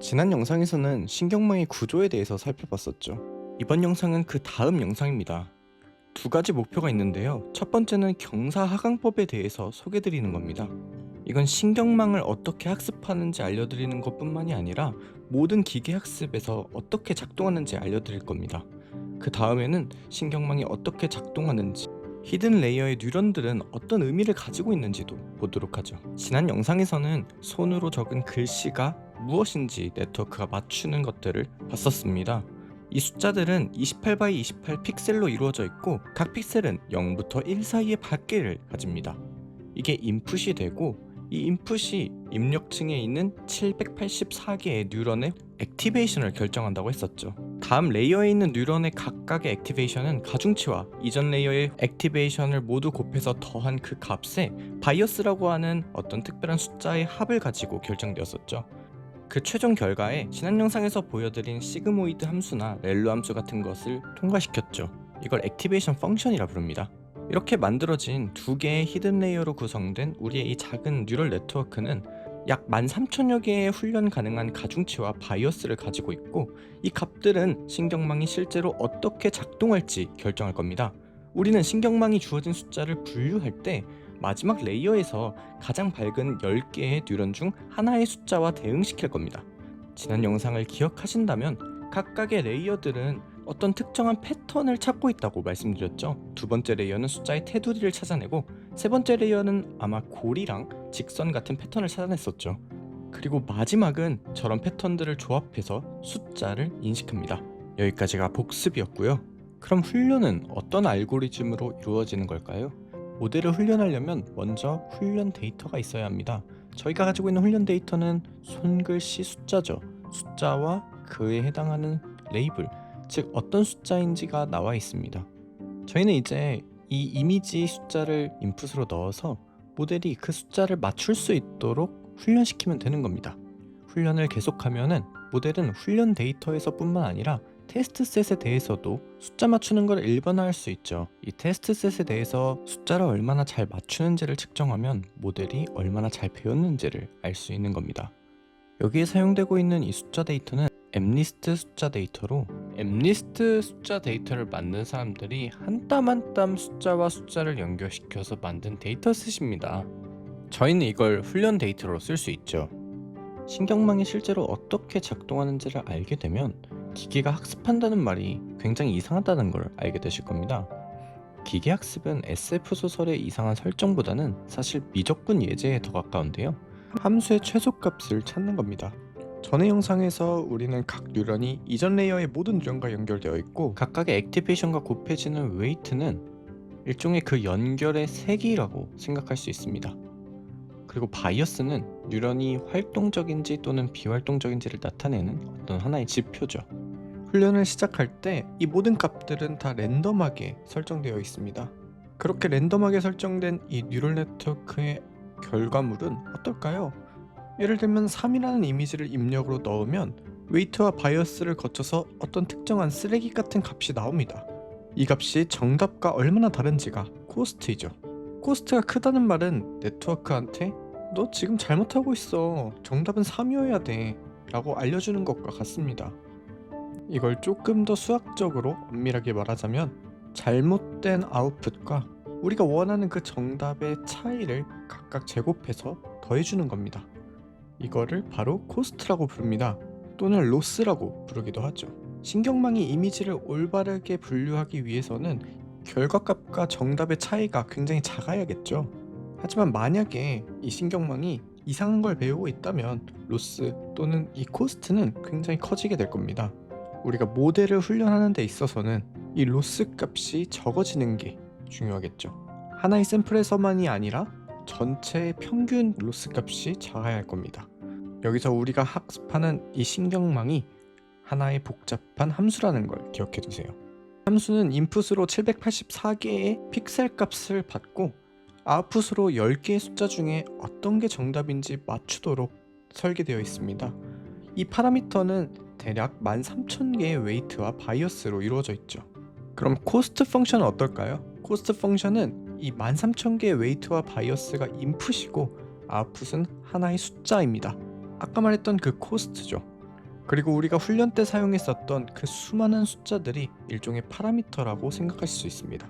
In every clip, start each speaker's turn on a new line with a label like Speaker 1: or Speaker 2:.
Speaker 1: 지난 영상에서는 신경망의 구조에 대해서 살펴봤었죠. 이번 영상은 그 다음 영상입니다. 두 가지 목표가 있는데요. 첫 번째는 경사하강법에 대해서 소개드리는 겁니다. 이건 신경망을 어떻게 학습하는지 알려드리는 것 뿐만이 아니라 모든 기계 학습에서 어떻게 작동하는지 알려드릴 겁니다. 그 다음에는 신경망이 어떻게 작동하는지 히든 레이어의 뉴런들은 어떤 의미를 가지고 있는지도 보도록 하죠. 지난 영상에서는 손으로 적은 글씨가 무엇인지 네트워크가 맞추는 것들을 봤었습니다. 이 숫자들은 28x 28 픽셀로 이루어져 있고 각 픽셀은 0부터 1 사이의 밝기를 가집니다. 이게 인풋이 되고 이 인풋이 입력층에 있는 784개의 뉴런의 액티베이션을 결정한다고 했었죠. 다음 레이어에 있는 뉴런의 각각의 액티베이션은 가중치와 이전 레이어의 액티베이션을 모두 곱해서 더한 그 값에 바이어스라고 하는 어떤 특별한 숫자의 합을 가지고 결정되었었죠. 그 최종 결과에 지난 영상에서 보여드린 시그모이드 함수나 렐루 함수 같은 것을 통과시켰죠. 이걸 액티베이션 펑션이라 부릅니다. 이렇게 만들어진 두 개의 히든 레이어로 구성된 우리의 이 작은 뉴럴 네트워크는 약 13,000여 개의 훈련 가능한 가중치와 바이어스를 가지고 있고 이 값들은 신경망이 실제로 어떻게 작동할지 결정할 겁니다. 우리는 신경망이 주어진 숫자를 분류할 때 마지막 레이어에서 가장 밝은 10개의 뉴런 중 하나의 숫자와 대응시킬 겁니다. 지난 영상을 기억하신다면 각각의 레이어들은 어떤 특정한 패턴을 찾고 있다고 말씀드렸죠. 두 번째 레이어는 숫자의 테두리를 찾아내고 세 번째 레이어는 아마 고리랑 직선 같은 패턴을 찾아냈었죠. 그리고 마지막은 저런 패턴들을 조합해서 숫자를 인식합니다. 여기까지가 복습이었고요. 그럼 훈련은 어떤 알고리즘으로 이루어지는 걸까요? 모델을 훈련하려면 먼저 훈련 데이터가 있어야 합니다. 저희가 가지고 있는 훈련 데이터는 손글씨 숫자죠. 숫자와 그에 해당하는 레이블, 즉 어떤 숫자인지가 나와 있습니다. 저희는 이제 이 이미지 숫자를 인풋으로 넣어서 모델이 그 숫자를 맞출 수 있도록 훈련시키면 되는 겁니다. 훈련을 계속하면은 모델은 훈련 데이터에서뿐만 아니라 테스트 셋에 대해서도 숫자 맞추는 걸 일반화할 수 있죠. 이 테스트 셋에 대해서 숫자를 얼마나 잘 맞추는지를 측정하면 모델이 얼마나 잘 배웠는지를 알 수 있는 겁니다. 여기에 사용되고 있는 이 숫자 데이터는 엠리스트 숫자 데이터로 엠리스트 숫자 데이터를 만든 사람들이 한 땀 한 땀 숫자와 숫자를 연결시켜서 만든 데이터셋입니다. 저희는 이걸 훈련 데이터로 쓸 수 있죠. 신경망이 실제로 어떻게 작동하는지를 알게 되면 기계가 학습한다는 말이 굉장히 이상하다는 걸 알게 되실 겁니다. 기계 학습은 SF 소설의 이상한 설정보다는 사실 미적분 예제에 더 가까운데요. 함수의 최소값을 찾는 겁니다. 전의 영상에서 우리는 각 뉴런이 이전 레이어의 모든 뉴런과 연결되어 있고 각각의 액티베이션과 곱해지는 웨이트는 일종의 그 연결의 세기라고 생각할 수 있습니다. 그리고 바이어스는 뉴런이 활동적인지 또는 비활동적인지를 나타내는 어떤 하나의 지표죠. 훈련을 시작할 때 이 모든 값들은 다 랜덤하게 설정되어 있습니다. 그렇게 랜덤하게 설정된 이 뉴럴 네트워크의 결과물은 어떨까요? 예를 들면 3이라는 이미지를 입력으로 넣으면 웨이트와 바이어스를 거쳐서 어떤 특정한 쓰레기 같은 값이 나옵니다. 이 값이 정답과 얼마나 다른지가 코스트이죠. 코스트가 크다는 말은 네트워크한테 너 지금 잘못하고 있어. 정답은 3이어야 돼. 라고 알려주는 것과 같습니다. 이걸 조금 더 수학적으로 엄밀하게 말하자면 잘못된 아웃풋과 우리가 원하는 그 정답의 차이를 각각 제곱해서 더해주는 겁니다. 이거를 바로 코스트라고 부릅니다. 또는 로스라고 부르기도 하죠. 신경망이 이미지를 올바르게 분류하기 위해서는 결과값과 정답의 차이가 굉장히 작아야겠죠. 하지만 만약에 이 신경망이 이상한 걸 배우고 있다면 로스 또는 이 코스트는 굉장히 커지게 될 겁니다. 우리가 모델을 훈련하는 데 있어서는 이 로스 값이 적어지는 게 중요하겠죠. 하나의 샘플에서만이 아니라 전체의 평균 로스 값이 작아야 할 겁니다. 여기서 우리가 학습하는 이 신경망이 하나의 복잡한 함수라는 걸 기억해 두세요. 함수는 인풋으로 784개의 픽셀 값을 받고 아웃풋으로 10개의 숫자 중에 어떤 게 정답인지 맞추도록 설계되어 있습니다. 이 파라미터는 대략 13,000개의 웨이트와 바이어스로 이루어져 있죠. 그럼 코스트 펑션은 어떨까요? 코스트 펑션은 이 13,000개의 웨이트와 바이어스가 인풋이고 아웃풋은 하나의 숫자입니다. 아까 말했던 그 코스트죠. 그리고 우리가 훈련 때 사용했었던 그 수많은 숫자들이 일종의 파라미터라고 생각하실 수 있습니다.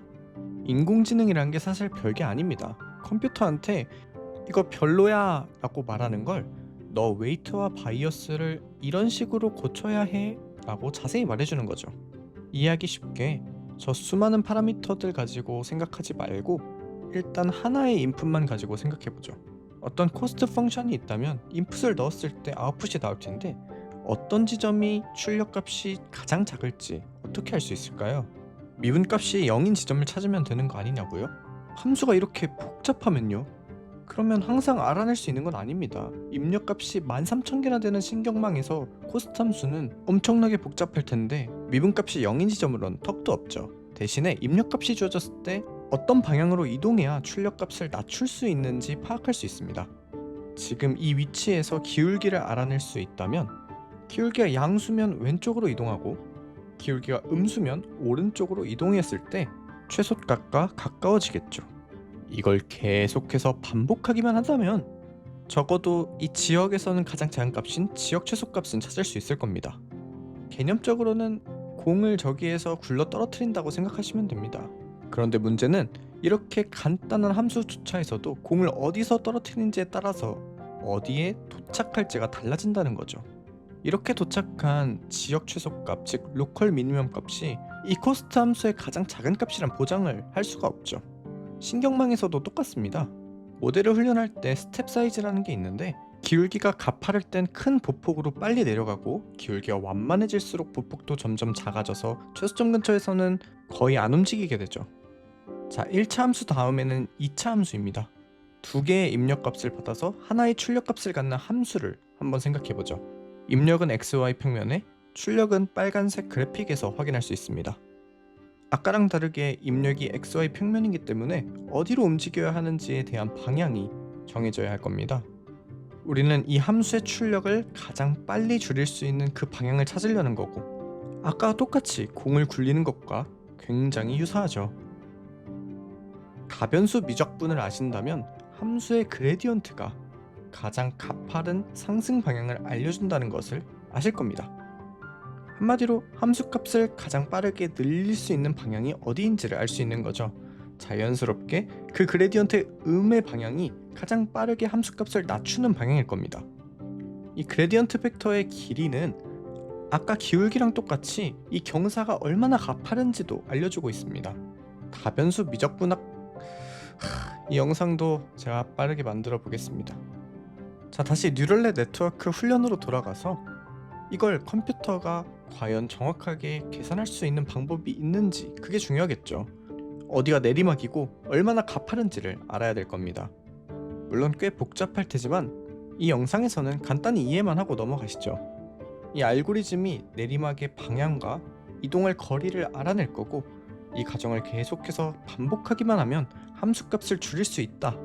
Speaker 1: 인공지능이란 게 사실 별게 아닙니다. 컴퓨터한테 이거 별로야 라고 말하는 걸 너 웨이트와 바이어스를 이런 식으로 고쳐야 해 라고 자세히 말해주는 거죠. 이해하기 쉽게 저 수많은 파라미터들 가지고 생각하지 말고 일단 하나의 인풋만 가지고 생각해보죠. 어떤 코스트 펑션이 있다면 인풋을 넣었을 때 아웃풋이 나올 텐데 어떤 지점이 출력값이 가장 작을지 어떻게 알 수 있을까요? 미분값이 0인 지점을 찾으면 되는 거 아니냐고요? 함수가 이렇게 복잡하면요? 그러면 항상 알아낼 수 있는 건 아닙니다. 입력값이 13,000개나 되는 신경망에서 코스트 함수는 엄청나게 복잡할 텐데 미분값이 0인 지점으론 턱도 없죠. 대신에 입력값이 주어졌을 때 어떤 방향으로 이동해야 출력값을 낮출 수 있는지 파악할 수 있습니다. 지금 이 위치에서 기울기를 알아낼 수 있다면 기울기가 양수면 왼쪽으로 이동하고 기울기가 음수면 오른쪽으로 이동했을 때 최소값과 가까워지겠죠. 이걸 계속해서 반복하기만 한다면 적어도 이 지역에서는 가장 작은 값인 지역 최소값은 찾을 수 있을 겁니다. 개념적으로는 공을 저기에서 굴러 떨어뜨린다고 생각하시면 됩니다. 그런데 문제는 이렇게 간단한 함수조차에서도 공을 어디서 떨어뜨리는지에 따라서 어디에 도착할지가 달라진다는 거죠. 이렇게 도착한 지역 최소값, 즉 로컬 미니멈 값이 이 코스트 함수의 가장 작은 값이란 보장을 할 수가 없죠. 신경망에서도 똑같습니다. 모델을 훈련할 때 스텝 사이즈라는 게 있는데 기울기가 가파를 땐 큰 보폭으로 빨리 내려가고 기울기가 완만해질수록 보폭도 점점 작아져서 최소점 근처에서는 거의 안 움직이게 되죠. 자, 1차 함수 다음에는 2차 함수입니다. 두 개의 입력값을 받아서 하나의 출력값을 갖는 함수를 한번 생각해보죠. 입력은 XY 평면에 출력은 빨간색 그래픽에서 확인할 수 있습니다. 아까랑 다르게 입력이 XY 평면이기 때문에 어디로 움직여야 하는지에 대한 방향이 정해져야 할 겁니다. 우리는 이 함수의 출력을 가장 빨리 줄일 수 있는 그 방향을 찾으려는 거고 아까와 똑같이 공을 굴리는 것과 굉장히 유사하죠. 가변수 미적분을 아신다면 함수의 그레디언트가 가장 가파른 상승 방향을 알려준다는 것을 아실 겁니다. 한마디로 함수값을 가장 빠르게 늘릴 수 있는 방향이 어디인지를 알 수 있는 거죠. 자연스럽게 그 그레디언트의 음의 방향이 가장 빠르게 함수값을 낮추는 방향일 겁니다. 이 그레디언트 벡터의 길이는 아까 기울기랑 똑같이 이 경사가 얼마나 가파른지도 알려주고 있습니다. 다변수 미적분학 하, 이 영상도 제가 빠르게 만들어 보겠습니다. 자 다시 뉴럴넷 네트워크 훈련으로 돌아가서 이걸 컴퓨터가 과연 정확하게 계산할 수 있는 방법이 있는지 그게 중요하겠죠. 어디가 내리막이고 얼마나 가파른지를 알아야 될 겁니다. 물론 꽤 복잡할 테지만 이 영상에서는 간단히 이해만 하고 넘어가시죠. 이 알고리즘이 내리막의 방향과 이동할 거리를 알아낼 거고 이 과정을 계속해서 반복하기만 하면 함수값을 줄일 수 있다.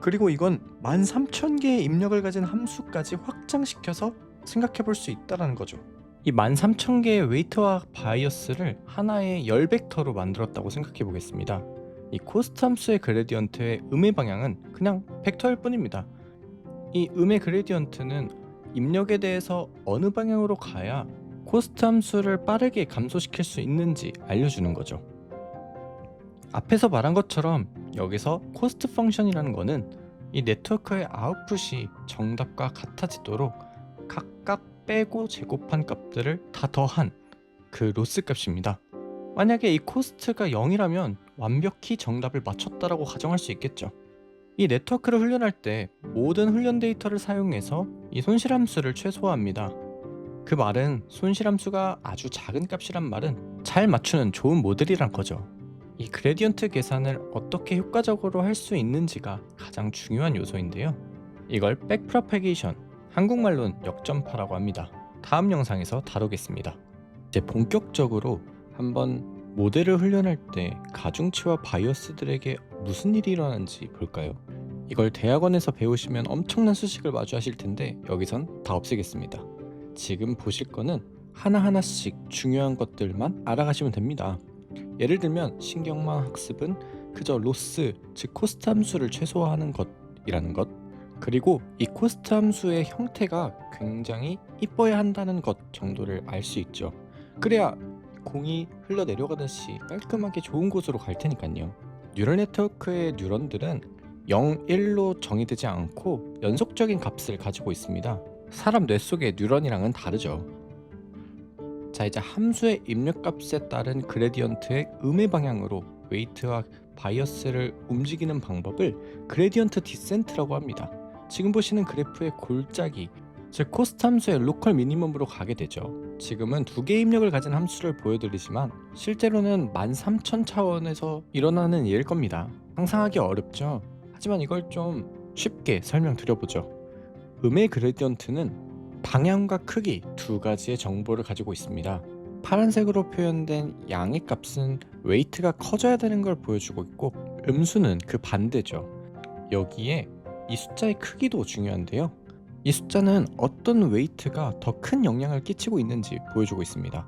Speaker 1: 그리고 이건 13,000개의 입력을 가진 함수까지 확장시켜서 생각해 볼 수 있다라는 거죠. 이 13,000개의 웨이트와 바이어스를 하나의 열 벡터로 만들었다고 생각해 보겠습니다. 이 코스트 함수의 그레디언트의 음의 방향은 그냥 벡터일 뿐입니다. 이 음의 그레디언트는 입력에 대해서 어느 방향으로 가야 코스트 함수를 빠르게 감소시킬 수 있는지 알려주는 거죠. 앞에서 말한 것처럼 여기서 코스트 펑션이라는 거는 이 네트워크의 아웃풋이 정답과 같아지도록 각각 빼고 제곱한 값들을 다 더한 그 로스 값입니다. 만약에 이 코스트가 0이라면 완벽히 정답을 맞췄다라고 가정할 수 있겠죠. 이 네트워크를 훈련할 때 모든 훈련 데이터를 사용해서 이 손실함수를 최소화합니다. 그 말은 손실함수가 아주 작은 값이란 말은 잘 맞추는 좋은 모델이란 거죠. 이 그레디언트 계산을 어떻게 효과적으로 할 수 있는지가 가장 중요한 요소인데요. 이걸 백 프로페게이션, 한국말로는 역전파라고 합니다. 다음 영상에서 다루겠습니다. 이제 본격적으로 한번 모델을 훈련할 때 가중치와 바이어스들에게 무슨 일이 일어나는지 볼까요? 이걸 대학원에서 배우시면 엄청난 수식을 마주하실 텐데 여기선 다 없애겠습니다. 지금 보실 거는 하나하나씩 중요한 것들만 알아가시면 됩니다. 예를 들면 신경망 학습은 그저 로스, 즉 코스트 함수를 최소화하는 것이라는 것 그리고 이 코스트 함수의 형태가 굉장히 이뻐야 한다는 것 정도를 알 수 있죠. 그래야 공이 흘러 내려가듯이 깔끔하게 좋은 곳으로 갈 테니까요. 뉴럴 네트워크의 뉴런들은 0, 1로 정의되지 않고 연속적인 값을 가지고 있습니다. 사람 뇌 속의 뉴런이랑은 다르죠. 자 이제 함수의 입력값에 따른 그레디언트의 음의 방향으로 웨이트와 바이어스를 움직이는 방법을 그레디언트 디센트라고 합니다. 지금 보시는 그래프의 골짜기 즉 코스트 함수의 로컬 미니멈으로 가게 되죠. 지금은 두 개의 입력을 가진 함수를 보여드리지만 실제로는 13,000 차원에서 일어나는 일일 겁니다. 상상하기 어렵죠. 하지만 이걸 좀 쉽게 설명드려보죠. 음의 그레디언트는 방향과 크기 두 가지의 정보를 가지고 있습니다. 파란색으로 표현된 양의 값은 웨이트가 커져야 되는 걸 보여주고 있고 음수는 그 반대죠. 여기에 이 숫자의 크기도 중요한데요. 이 숫자는 어떤 웨이트가 더 큰 영향을 끼치고 있는지 보여주고 있습니다.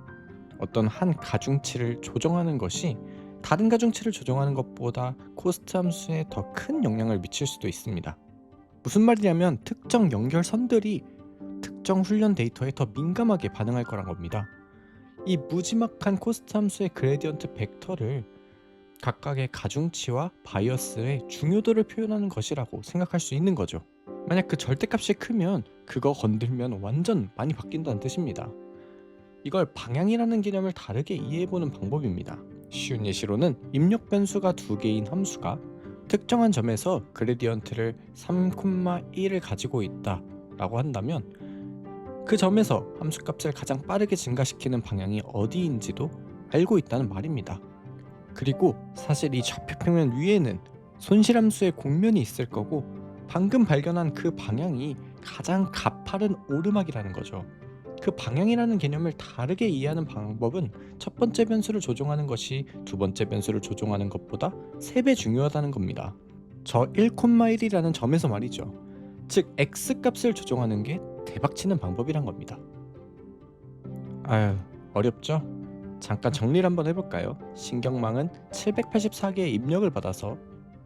Speaker 1: 어떤 한 가중치를 조정하는 것이 다른 가중치를 조정하는 것보다 코스트 함수에 더 큰 영향을 미칠 수도 있습니다. 무슨 말이냐면 특정 연결선들이 특정 훈련 데이터에 더 민감하게 반응할 거란 겁니다. 이 무지막한 코스트 함수의 그레디언트 벡터를 각각의 가중치와 바이어스의 중요도를 표현하는 것이라고 생각할 수 있는 거죠. 만약 그 절대값이 크면 그거 건들면 완전 많이 바뀐다는 뜻입니다. 이걸 방향이라는 개념을 다르게 이해해보는 방법입니다. 쉬운 예시로는 입력 변수가 두 개인 함수가 특정한 점에서 그레디언트를 3,1을 가지고 있다 라고 한다면 그 점에서 함수값을 가장 빠르게 증가시키는 방향이 어디인지도 알고 있다는 말입니다. 그리고 사실 이 좌표평면 위에는 손실함수의 공면이 있을 거고 방금 발견한 그 방향이 가장 가파른 오르막이라는 거죠. 그 방향이라는 개념을 다르게 이해하는 방법은 첫 번째 변수를 조종하는 것이 두 번째 변수를 조종하는 것보다 3배 중요하다는 겁니다. 저 1,1이라는 점에서 말이죠. 즉 x 값을 조종하는 게 대박치는 방법이란 겁니다. 아유 어렵죠? 잠깐 정리를 한번 해볼까요? 신경망은 784개의 입력을 받아서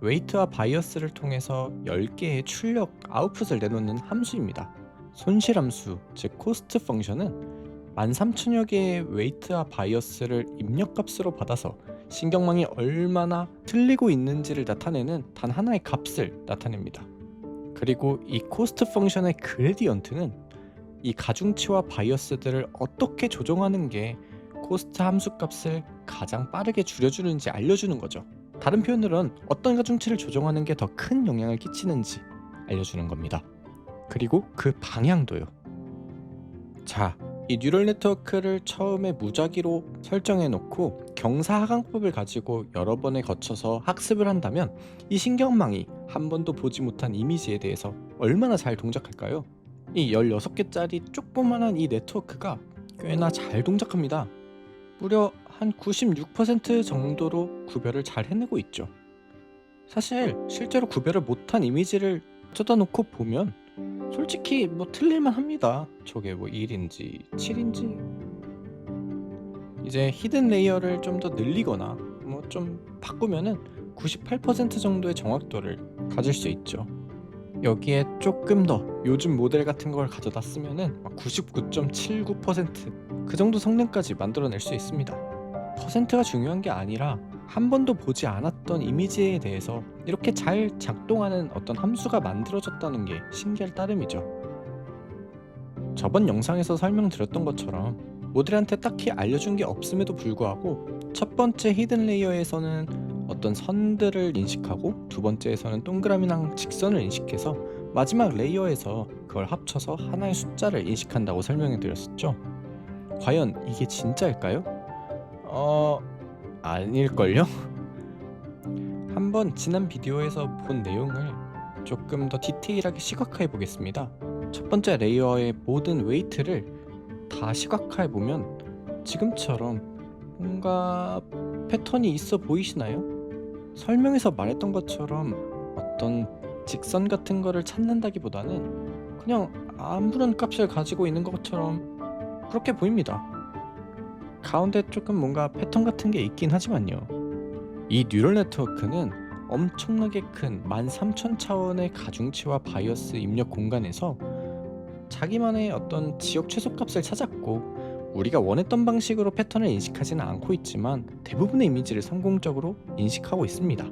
Speaker 1: 웨이트와 바이어스를 통해서 10개의 출력 아웃풋을 내놓는 함수입니다. 손실 함수, 즉 코스트 펑션은 13,000여 개의 웨이트와 바이어스를 입력값으로 받아서 신경망이 얼마나 틀리고 있는지를 나타내는 단 하나의 값을 나타냅니다. 그리고 이 코스트 펑션의 그레디언트는 이 가중치와 바이어스들을 어떻게 조정하는 게 코스트 함수 값을 가장 빠르게 줄여주는지 알려주는 거죠. 다른 표현으로는 어떤 가중치를 조정하는 게 더 큰 영향을 끼치는지 알려주는 겁니다. 그리고 그 방향도요. 자, 이 뉴럴 네트워크를 처음에 무작위로 설정해 놓고 경사하강법을 가지고 여러 번에 거쳐서 학습을 한다면 이 신경망이 한 번도 보지 못한 이미지에 대해서 얼마나 잘 동작할까요? 이 16개짜리 조그만한 이 네트워크가 꽤나 잘 동작합니다. 무려 한 96% 정도로 구별을 잘 해내고 있죠. 사실 실제로 구별을 못한 이미지를 뜯어놓고 보면 솔직히 뭐 틀릴만 합니다. 저게 뭐 1인지 7인지 이제 히든 레이어를 좀 더 늘리거나 뭐 좀 바꾸면은 98% 정도의 정확도를 가질 수 있죠. 여기에 조금 더 요즘 모델 같은 걸 가져다 쓰면은 99.79%그 정도 성능까지 만들어낼 수 있습니다. 퍼센트가 중요한 게 아니라 한 번도 보지 않았던 이미지에 대해서 이렇게 잘 작동하는 어떤 함수가 만들어졌다는 게 신기할 따름이죠. 저번 영상에서 설명드렸던 것처럼 모델한테 딱히 알려준 게 없음에도 불구하고 첫 번째 히든 레이어에서는 어떤 선들을 인식하고 두 번째에서는 동그라미랑 직선을 인식해서 마지막 레이어에서 그걸 합쳐서 하나의 숫자를 인식한다고 설명해 드렸었죠. 과연 이게 진짜일까요? 어... 아닐걸요? 한번 지난 비디오에서 본 내용을 조금 더 디테일하게 시각화해 보겠습니다. 첫 번째 레이어의 모든 웨이트를 다 시각화해 보면 지금처럼 뭔가 패턴이 있어 보이시나요? 설명에서 말했던 것처럼 어떤 직선 같은 거를 찾는다기보다는 그냥 아무런 값을 가지고 있는 것처럼 그렇게 보입니다. 가운데 조금 뭔가 패턴 같은 게 있긴 하지만요. 이 뉴럴 네트워크는 엄청나게 큰 13,000 차원의 가중치와 바이어스 입력 공간에서 자기만의 어떤 지역 최소값을 찾았고 우리가 원했던 방식으로 패턴을 인식하지는 않고 있지만 대부분의 이미지를 성공적으로 인식하고 있습니다.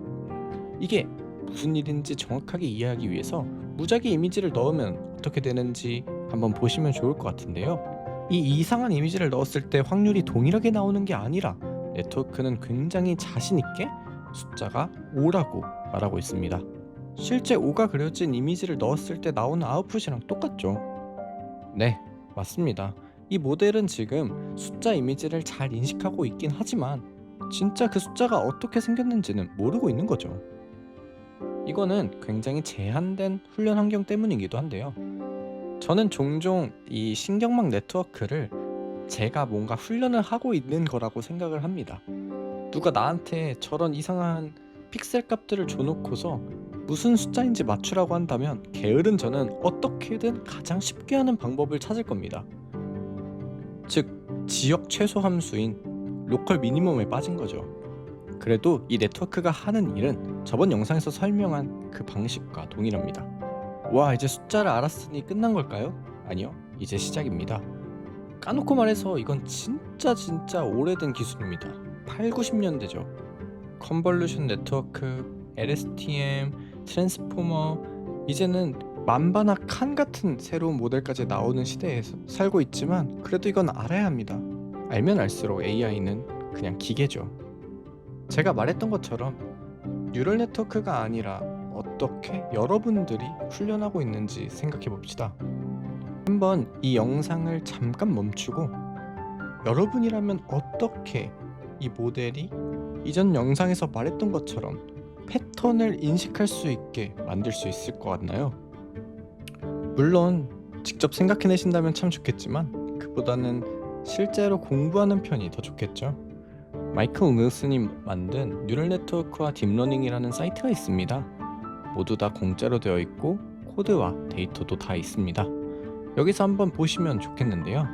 Speaker 1: 이게 무슨 일인지 정확하게 이해하기 위해서 무작위 이미지를 넣으면 어떻게 되는지 한번 보시면 좋을 것 같은데요. 이 이상한 이미지를 넣었을 때 확률이 동일하게 나오는 게 아니라 네트워크는 굉장히 자신 있게 숫자가 5라고 말하고 있습니다. 실제 5가 그려진 이미지를 넣었을 때 나오는 아웃풋이랑 똑같죠. 네, 맞습니다. 이 모델은 지금 숫자 이미지를 잘 인식하고 있긴 하지만 진짜 그 숫자가 어떻게 생겼는지는 모르고 있는 거죠. 이거는 굉장히 제한된 훈련 환경 때문이기도 한데요. 저는 종종 이 신경망 네트워크를 제가 뭔가 훈련을 하고 있는 거라고 생각을 합니다. 누가 나한테 저런 이상한 픽셀 값들을 줘놓고서 무슨 숫자인지 맞추라고 한다면 게으른 저는 어떻게든 가장 쉽게 하는 방법을 찾을 겁니다. 즉 지역 최소 함수인 로컬 미니멈에 빠진 거죠. 그래도 이 네트워크가 하는 일은 저번 영상에서 설명한 그 방식과 동일합니다. 와 이제 숫자를 알았으니 끝난 걸까요? 아니요 이제 시작입니다. 까놓고 말해서 이건 진짜 진짜 오래된 기술입니다. 8, 90년대죠. 컨볼루션 네트워크, LSTM, 트랜스포머 이제는 만바나 칸 같은 새로운 모델까지 나오는 시대에서 살고 있지만 그래도 이건 알아야 합니다. 알면 알수록 AI는 그냥 기계죠. 제가 말했던 것처럼 뉴럴 네트워크가 아니라 어떻게 여러분들이 훈련하고 있는지 생각해 봅시다. 한번 이 영상을 잠깐 멈추고 여러분이라면 어떻게 이 모델이 이전 영상에서 말했던 것처럼 패턴을 인식할 수 있게 만들 수 있을 것 같나요? 물론 직접 생각해내신다면 참 좋겠지만 그보다는 실제로 공부하는 편이 더 좋겠죠. 마이클 웅스님 만든 뉴럴 네트워크와 딥러닝이라는 사이트가 있습니다. 모두 다 공짜로 되어 있고 코드와 데이터도 다 있습니다. 여기서 한번 보시면 좋겠는데요.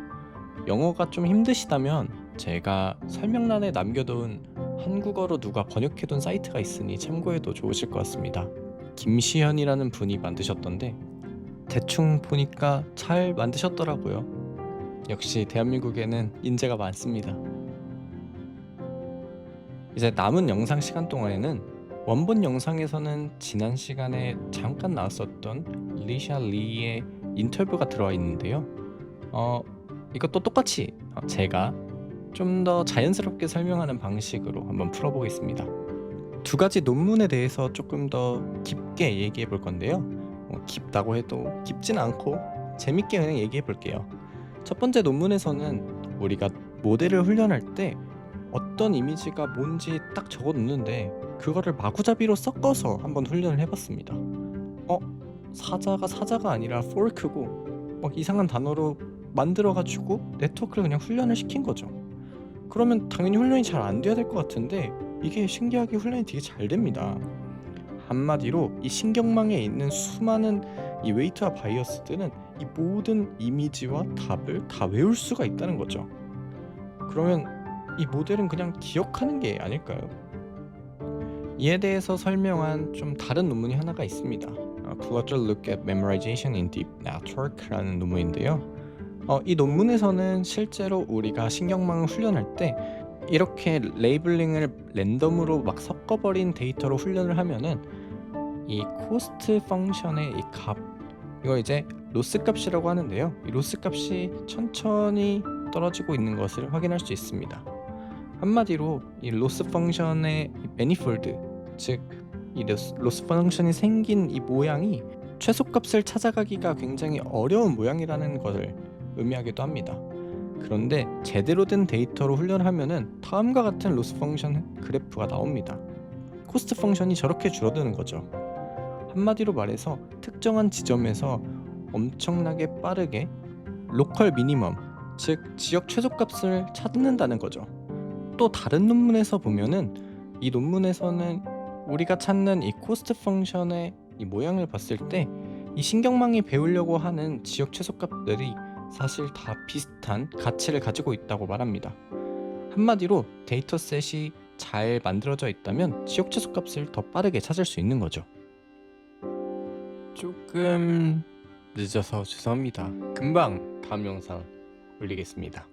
Speaker 1: 영어가 좀 힘드시다면 제가 설명란에 남겨둔 한국어로 누가 번역해둔 사이트가 있으니 참고해도 좋으실 것 같습니다. 김시현이라는 분이 만드셨던데 대충 보니까 잘 만드셨더라고요. 역시 대한민국에는 인재가 많습니다. 이제 남은 영상 시간 동안에는 원본 영상에서는 지난 시간에 잠깐 나왔었던 리샤 리의 인터뷰가 들어와 있는데요. 어, 이것도 똑같이 어, 제가 좀 더 자연스럽게 설명하는 방식으로 한번 풀어보겠습니다. 두 가지 논문에 대해서 조금 더 깊게 얘기해 볼 건데요. 어, 깊다고 해도 깊진 않고 재밌게 그냥 얘기해 볼게요. 첫 번째 논문에서는 우리가 모델을 훈련할 때 어떤 이미지가 뭔지 딱 적어 놓는데 그거를 마구잡이로 섞어서 한번 훈련을 해봤습니다. 어? 사자가 사자가 아니라 포크고 막 이상한 단어로 만들어가지고 네트워크를 그냥 훈련을 시킨 거죠. 그러면 당연히 훈련이 잘 안 돼야 될 것 같은데 이게 신기하게 훈련이 되게 잘 됩니다. 한마디로 이 신경망에 있는 수많은 이 웨이트와 바이어스들은 이 모든 이미지와 답을 다 외울 수가 있다는 거죠. 그러면 이 모델은 그냥 기억하는 게 아닐까요? 이에 대해서 설명한 좀 다른 논문이 하나가 있습니다. 어, Closer Look at Memorization in Deep Network라는 논문인데요. 어, 이 논문에서는 실제로 우리가 신경망을 훈련할 때 이렇게 레이블링을 랜덤으로 막 섞어버린 데이터로 훈련을 하면은 이 코스트 펑션의 이 값 이거 이제 로스 값이라고 하는데요. 이 로스 값이 천천히 떨어지고 있는 것을 확인할 수 있습니다. 한마디로 이 로스 펑션의 매니폴드 즉 이 로스 펑션이 생긴 이 모양이 최소값을 찾아가기가 굉장히 어려운 모양이라는 것을 의미하기도 합니다. 그런데 제대로 된 데이터로 훈련하면은 다음과 같은 로스 펑션 그래프가 나옵니다. 코스트 펑션이 저렇게 줄어드는 거죠. 한마디로 말해서 특정한 지점에서 엄청나게 빠르게 로컬 미니멈 즉 지역 최소값을 찾는다는 거죠. 또 다른 논문에서 보면은 이 논문에서는 우리가 찾는 이 코스트 펑션의 이 모양을 봤을 때 이 신경망이 배우려고 하는 지역 최소값들이 사실 다 비슷한 가치를 가지고 있다고 말합니다. 한마디로 데이터셋이 잘 만들어져 있다면 지역 최소 값을 더 빠르게 찾을 수 있는 거죠. 조금 늦어서 죄송합니다. 금방 다음 영상 올리겠습니다.